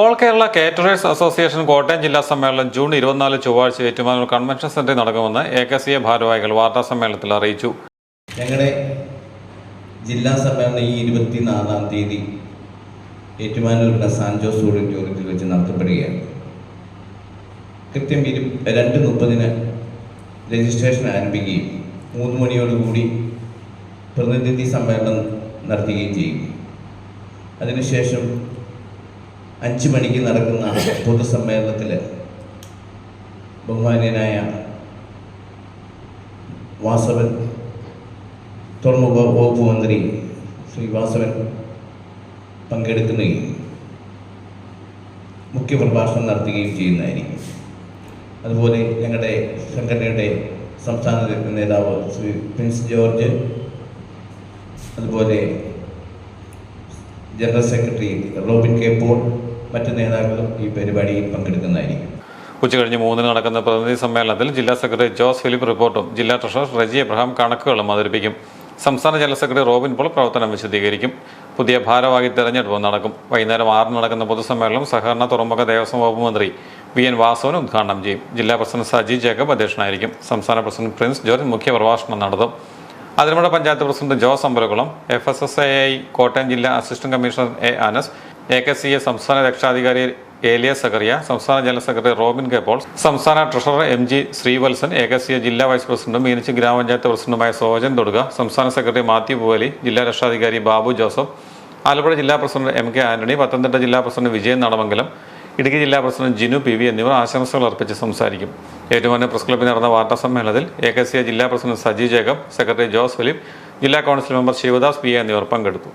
All Kerala caterers association Kottayam ജില്ലാ സമ്മേളനം June ഇരുപത്തിനാല് ചൊവ്വാഴ്ച ഏറ്റുമാനൂർ കൺവെൻഷൻ സെന്ററിൽ നടക്കുമെന്ന് എ കെ സി എ ഭാരവാഹികൾ വാർത്താ സമ്മേളനത്തിൽ അറിയിച്ചു. ഞങ്ങളുടെ ജില്ലാ സമ്മേളനം ഈ ഇരുപത്തിനാലാം തീയതി ഏറ്റുമാനൂരിലെ സാൻ ജോസ് ഓഡിറ്റോറിയത്തിൽ വെച്ച് നടത്തപ്പെടുകയാണ്. കൃത്യം ഇരു രണ്ട് മുപ്പതിന് രജിസ്ട്രേഷൻ ആരംഭിക്കുകയും മൂന്ന് മണിയോടുകൂടി പ്രതിനിധി സമ്മേളനം നടത്തുകയും ചെയ്യും. അതിനുശേഷം അഞ്ച് മണിക്ക് നടക്കുന്ന പൊതുസമ്മേളനത്തിൽ ബഹുമാന്യനായ വാസവൻ തുറമുഖ വകുപ്പ് മന്ത്രി ശ്രീ വാസവൻ പങ്കെടുക്കുകയും മുഖ്യപ്രഭാഷണം നടത്തുകയും ചെയ്യുന്നതായിരിക്കും. അതുപോലെ ഞങ്ങളുടെ സംഘടനയുടെ സംസ്ഥാന നേതാവ് ശ്രീ പ്രിൻസ് ജോർജ് അതുപോലെ general secretary Robin K Paul മറ്റു നേതാക്കളും ഈ പരിപാടിയിൽ പങ്കെടുക്കുന്നതായിരിക്കും. ഉച്ചകഴിഞ്ഞ് മൂന്നിന് നടക്കുന്ന പ്രതിനിധി സമ്മേളനത്തിൽ ജില്ലാ സെക്രട്ടറി ജോസ് ഫിലിപ്പ് റിപ്പോർട്ടും ജില്ലാ ട്രഷറർ റജി എബ്രഹാം കണക്കുകളും അവതരിപ്പിക്കും. സംസ്ഥാന ജനറൽ സെക്രട്ടറി റോബിൻ പോൾ പ്രവർത്തനം വിശദീകരിക്കും. പുതിയ ഭാരവാഹി തെരഞ്ഞെടുപ്പ് നടക്കും. വൈകുന്നേരം ആറിന് നടക്കുന്ന പൊതുസമ്മേളനം സഹകരണ തുറമുഖ ദേവസ്വം വകുപ്പ് മന്ത്രി വി എൻ വാസവൻ ഉദ്ഘാടനം ചെയ്യും. ജില്ലാ പ്രസിഡന്റ് സജി ജേക്കബ് അധ്യക്ഷനായിരിക്കും. സംസ്ഥാന പ്രസിഡന്റ് പ്രിൻസ് ജോർജ് മുഖ്യപ്രഭാഷണം നടത്തും. Athiramada panchayat president Jose Ambalakulam F S S A I Kottayam ജില്ലാ assistant commissioner A Anas A K C A സംസ്ഥാന രക്ഷാധികാരി ഏലിയ സക്കറിയ സംസ്ഥാന general secretary Robin K Paul സംസ്ഥാന treasurer M G Sreevalsan A K C A ജില്ലാ vice പ്രസിഡന്റും മീനച്ചി ഗ്രാമപഞ്ചായത്ത് പ്രസിഡന്റുമായ സോജൻ തൊടുക സംസ്ഥാന സെക്രട്ടറി മാത്യു പൂവലി ജില്ലാ രക്ഷാധികാരി ബാബു ജോസഫ് ആലപ്പുഴ ജില്ലാ president M K Antony Pathanamthitta ജില്ലാ പ്രസിഡന്റ് വിജയൻ നടമംഗലം ഇടുക്കി ജില്ലാ പ്രസിഡന്റ് ജിനു പി വി എന്നിവർ ആശംസകൾ അർപ്പിച്ച് സംസാരിക്കും. ഏറ്റുമാനൂർ പ്രസ് ക്ലബ്ബിൽ നടന്ന വാർത്താ സമ്മേളനത്തിൽ എ കെ സി എ ജില്ലാ പ്രസിഡന്റ് സജി ജേക്കബ് സെക്രട്ടറി ജോസ് ഫിലിപ്പ് ജില്ലാ കൗൺസിൽ മെമ്പർ ശിവദാസ് പി എന്നിവർ പങ്കെടുത്തു.